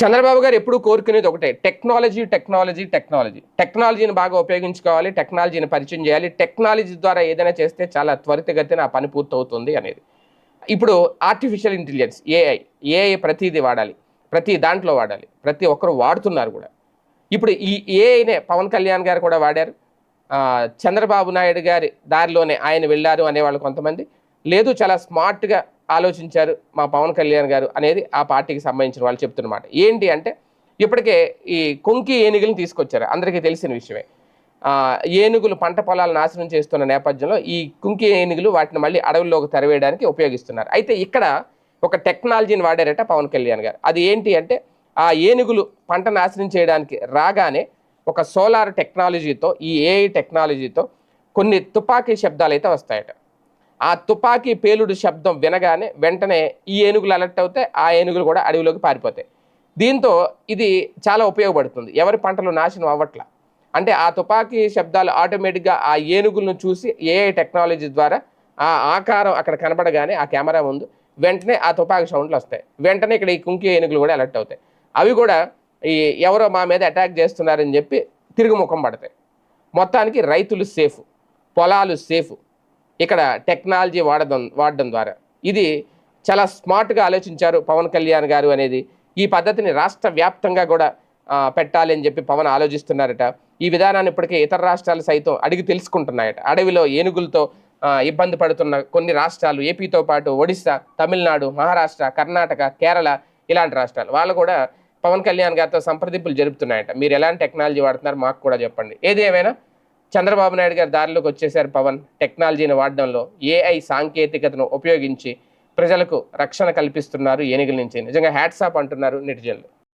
చంద్రబాబు గారు ఎప్పుడు కోరుకునేది ఒకటే టెక్నాలజీ టెక్నాలజీ టెక్నాలజీ. టెక్నాలజీని బాగా ఉపయోగించుకోవాలి టెక్నాలజీని పరిచయం చేయాలి టెక్నాలజీ ద్వారా ఏదైనా చేస్తే చాలా త్వరితగతిన ఆ పని పూర్తవుతుంది అనేది. ఇప్పుడు ఆర్టిఫిషియల్ ఇంటెలిజెన్స్ ఏఐ ఏఐ ప్రతిదీ వాడాలి ప్రతి దాంట్లో వాడాలి ప్రతి ఒక్కరు వాడుతున్నారు కూడా. ఇప్పుడు ఈ ఏఐనే పవన్ కళ్యాణ్ గారు కూడా వాడారు. చంద్రబాబు నాయుడు గారి దారిలోనే ఆయన వెళ్ళారు అనేవాళ్ళు కొంతమంది. లేదు చాలా స్మార్ట్గా ఆలోచించారు మా పవన్ కళ్యాణ్ గారు అనేది ఆ పార్టీకి సంబంధించిన వాళ్ళు చెప్తున్నమాట. ఏంటి అంటే ఇప్పటికే ఈ కొంకి ఏనుగులను తీసుకొచ్చారు. అందరికీ తెలిసిన విషయమే. ఏనుగులు పంట పొలాలు నాశనం చేస్తున్న నేపథ్యంలో ఈ కుంకి ఏనుగులు వాటిని మళ్ళీ అడవుల్లోకి తెరవేయడానికి ఉపయోగిస్తున్నారు. అయితే ఇక్కడ ఒక టెక్నాలజీని వాడారట పవన్ కళ్యాణ్ గారు. అది ఏంటి అంటే ఆ ఏనుగులు పంట నాశనం చేయడానికి రాగానే ఒక సోలార్ టెక్నాలజీతో ఈ ఏఐ టెక్నాలజీతో కొన్ని తుపాకీ శబ్దాలు అయితే వస్తాయట. ఆ తుపాకీ పేలుడు శబ్దం వినగానే వెంటనే ఈ ఏనుగులు అలర్ట్ అవుతాయి ఆ ఏనుగులు కూడా అడవిలోకి పారిపోతాయి. దీంతో ఇది చాలా ఉపయోగపడుతుంది. ఎవరి పంటలు నాశనం అవ్వట్ల. అంటే ఆ తుపాకీ శబ్దాలు ఆటోమేటిక్గా ఆ ఏనుగులను చూసి ఏఐ టెక్నాలజీ ద్వారా ఆ ఆకారం అక్కడ కనబడగానే ఆ కెమెరా ముందు వెంటనే ఆ తుపాకీ సౌండ్లు వస్తాయి. వెంటనే ఇక్కడ ఈ కుంకి ఏనుగులు కూడా అలర్ట్ అవుతాయి. అవి కూడా ఈ ఎవరో మా మీద అటాక్ చేస్తున్నారని చెప్పి తిరుగు ముఖం పడతాయి. మొత్తానికి రైతులు సేఫ్ పొలాలు సేఫ్ ఇక్కడ టెక్నాలజీ వాడడం వాడడం ద్వారా. ఇది చాలా స్మార్ట్గా ఆలోచించారు పవన్ కళ్యాణ్ గారు అనేది. ఈ పద్ధతిని రాష్ట్ర వ్యాప్తంగా కూడా పెట్టాలి అని చెప్పి పవన్ ఆలోచిస్తున్నారట. ఈ విధానాన్ని ఇప్పటికే ఇతర రాష్ట్రాలు సైతం అడిగి తెలుసుకుంటున్నాయట. అడవిలో ఏనుగులతో ఇబ్బంది పడుతున్న కొన్ని రాష్ట్రాలు ఏపీతో పాటు ఒడిశా తమిళనాడు మహారాష్ట్ర కర్ణాటక కేరళ ఇలాంటి రాష్ట్రాలు. వాళ్ళు కూడా పవన్ కళ్యాణ్ గారితో సంప్రదింపులు జరుపుతున్నాయట. మీరు ఎలాంటి టెక్నాలజీ వాడుతున్నారు మాకు కూడా చెప్పండి. ఏది ఏమైనా చంద్రబాబు నాయుడు గారి దారిలోకి వచ్చేసారు పవన్ టెక్నాలజీని వాడడంలో ఏఐ సాంకేతికతను ఉపయోగించి ప్రజలకు రక్షణ కల్పిస్తున్నారు ఏనుగుల నుంచి. నిజంగా హ్యాట్సాప్ అంటున్నారు నెటిజన్లు.